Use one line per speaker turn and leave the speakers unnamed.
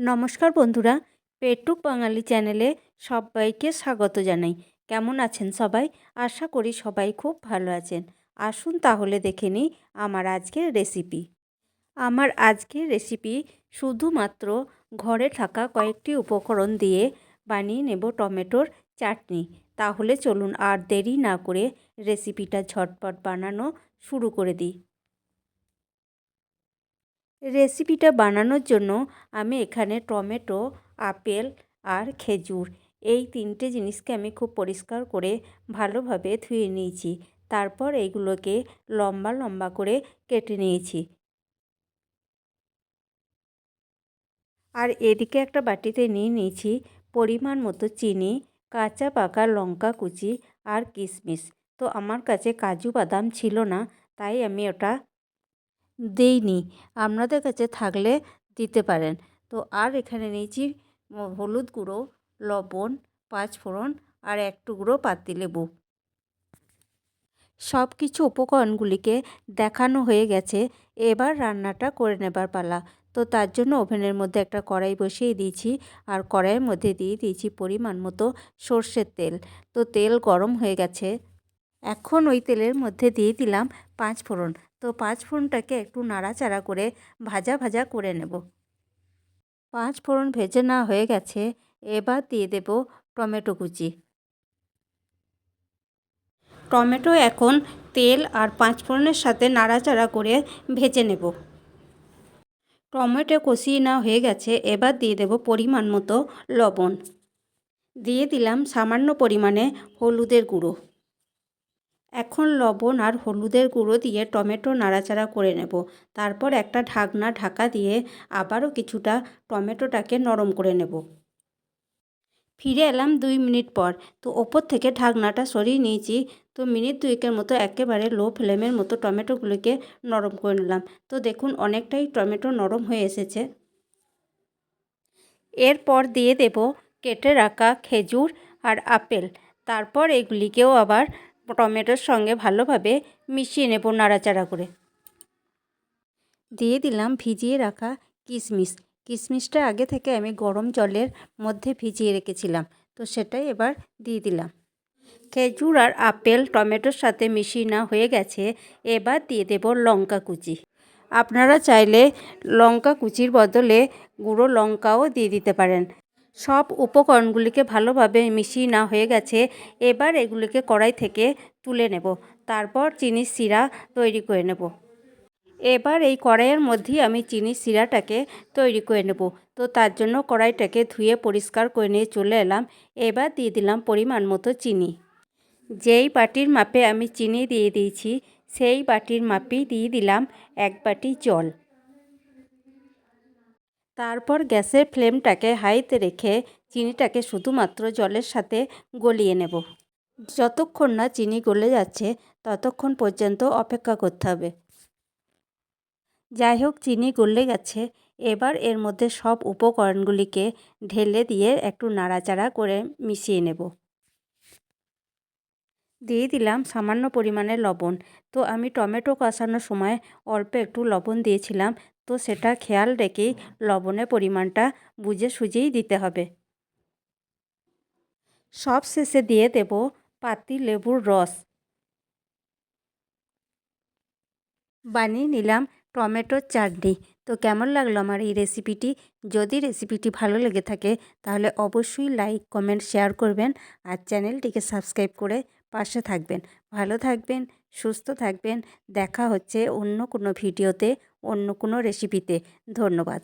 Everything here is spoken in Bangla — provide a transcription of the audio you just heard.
নমস্কার বন্ধুরা, পেটুক বাঙালি চ্যানেলে সবাইকে স্বাগত জানাই। কেমন আছেন সবাই? আশা করি সবাই খুব ভালো আছেন। আসুন তাহলে দেখে নিই আমার আজকের রেসিপি। আমার আজকের রেসিপি শুধুমাত্র ঘরে থাকা কয়েকটি উপকরণ দিয়ে বানিয়ে নেব টমেটোর চাটনি। তাহলে চলুন আর দেরি না করে রেসিপিটা ঝটপট বানানো শুরু করে দিই। রেসিপিটা বানানোর জন্য আমি এখানে টমেটো, আপেল আর খেজুর এই তিনটে জিনিসকে আমি খুব পরিষ্কার করে ভালোভাবে ধুয়ে নিয়েছি। তারপর এইগুলোকে লম্বা লম্বা করে কেটে নিয়েছি। আর এদিকে একটা বাটিতে নিয়ে নিয়েছি পরিমাণ মতো চিনি, কাঁচা পাকা লঙ্কা কুচি আর কিশমিশ। তো আমার কাছে কাজু বাদাম ছিল না, তাই আমি ওটা দেইনি। আপনাদের কাছে থাকলে দিতে পারেন। তো আর এখানে নিয়েছি হলুদ গুঁড়ো, লবণ, পাঁচফোড়ন আর এক টুকরো পাতিলেবু সব কিছু উপকরণগুলিকে দেখানো হয়ে গেছে। এবার রান্নাটা করে নেবার পালা। তো তার জন্য ওভেনের মধ্যে একটা কড়াই বসিয়ে দিয়েছি আর কড়াইয়ের মধ্যে দিয়ে দিয়েছি পরিমাণ মতো সর্ষের তেল। তো তেল গরম হয়ে গেছে। এখন ওই তেলের মধ্যে দিয়ে দিলাম পাঁচ ফোড়ন। তো পাঁচ ফোড়নটাকে একটু নাড়াচাড়া করে ভাজা ভাজা করে নেব। পাঁচ ফোড়ন ভেজে না হয়ে গেছে, এবার দিয়ে দেব টমেটো কুচি। টমেটো এখন তেল আর পাঁচ ফোড়নের সাথে নাড়াচাড়া করে ভেজে নেব। টমেটো কষিয়ে না হয়ে গেছে, এবার দিয়ে দেব পরিমাণ মতো লবণ। দিয়ে দিলাম সামান্য পরিমাণে হলুদের গুঁড়ো। এখন লবণ আর হলুদের গুঁড়ো দিয়ে টমেটো নাড়াচাড়া করে নেব। তারপর একটা ঢাকনা ঢাকা দিয়ে আবারও কিছুটা টমেটোটাকে নরম করে নেব। ফিরে এলাম দুই মিনিট পর। তো ওপর থেকে ঢাকনাটা সরিয়ে নিয়েছি। তো মিনিট দুইকের মতো একেবারে লো ফ্লেমের মতো টমেটোগুলোকে নরম করে নিলাম। তো দেখুন, অনেকটাই টমেটো নরম হয়ে এসেছে। এরপর দিয়ে দেব কেটে রাখা খেজুর আর আপেল। তারপর এগুলিকেও আবার টমেটোর সঙ্গে ভালোভাবে মিশিয়ে নেব নাড়াচাড়া করে। দিয়ে দিলাম ভিজিয়ে রাখা কিশমিশ কিশমিশটা আগে থেকে আমি গরম জলের মধ্যে ভিজিয়ে রেখেছিলাম, তো সেটাই এবার দিয়ে দিলাম। খেজুর আর আপেল টমেটোর সাথে মিশিয়ে না হয়ে গেছে, এবার দিয়ে দেব লঙ্কা কুচি। আপনারা চাইলে লঙ্কা কুচির বদলে গুঁড়ো লঙ্কাও দিয়ে দিতে পারেন। সব উপকরণগুলিকে ভালোভাবে মিশিয়ে না হয়ে গেছে। এবার এগুলিকে কড়াই থেকে তুলে নেব। তারপর চিনির শিরা তৈরি করে নেব। এবার এই কড়াইয়ের মধ্যেই আমি চিনির শিরাটাকে তৈরি করে নেব। তো তার জন্য কড়াইটাকে ধুয়ে পরিষ্কার করে নিয়ে চলে এলাম। এবার দিয়ে দিলাম পরিমাণ মতো চিনি। যেই বাটির মাপে আমি চিনি দিয়ে দিয়েছি, সেই বাটির মাপেই দিয়ে দিলাম এক বাটি জল। তারপর গ্যাসের ফ্লেমটাকে হাইতে রেখে চিনিটাকে শুধুমাত্র জলের সাথে গলিয়ে নেব। যতক্ষণ না চিনি গলে যাচ্ছে, ততক্ষণ পর্যন্ত অপেক্ষা করতে হবে। যাই হোক, চিনি গলে গেছে। এবার এর মধ্যে সব উপকরণগুলিকে ঢেলে দিয়ে একটু নাড়াচাড়া করে মিশিয়ে নেব। দিয়ে দিলাম সামান্য পরিমাণে লবণ। তো আমি টমেটো কষানোর সময় অল্প একটু লবণ দিয়েছিলাম। তো সেটা খেয়াল রেখেই লবণের পরিমাণটা বুঝে সুঝেই দিতে হবে। সব শেষে দিয়ে দেব পাতি লেবুর রস। বানিয়ে নিলাম টমেটোর চাটনি। তো কেমন লাগল আমার এই রেসিপিটি? যদি রেসিপিটি ভালো লেগে থাকে, তাহলে অবশ্যই লাইক, কমেন্ট, শেয়ার করবেন আর চ্যানেলটিকে সাবস্ক্রাইব করে পাশে থাকবেন। ভালো থাকবেন, সুস্থ থাকবেন। দেখা হচ্ছে অন্য কোনো ভিডিওতে। অন্য কোনো রেসিপিতে ধন্যবাদ।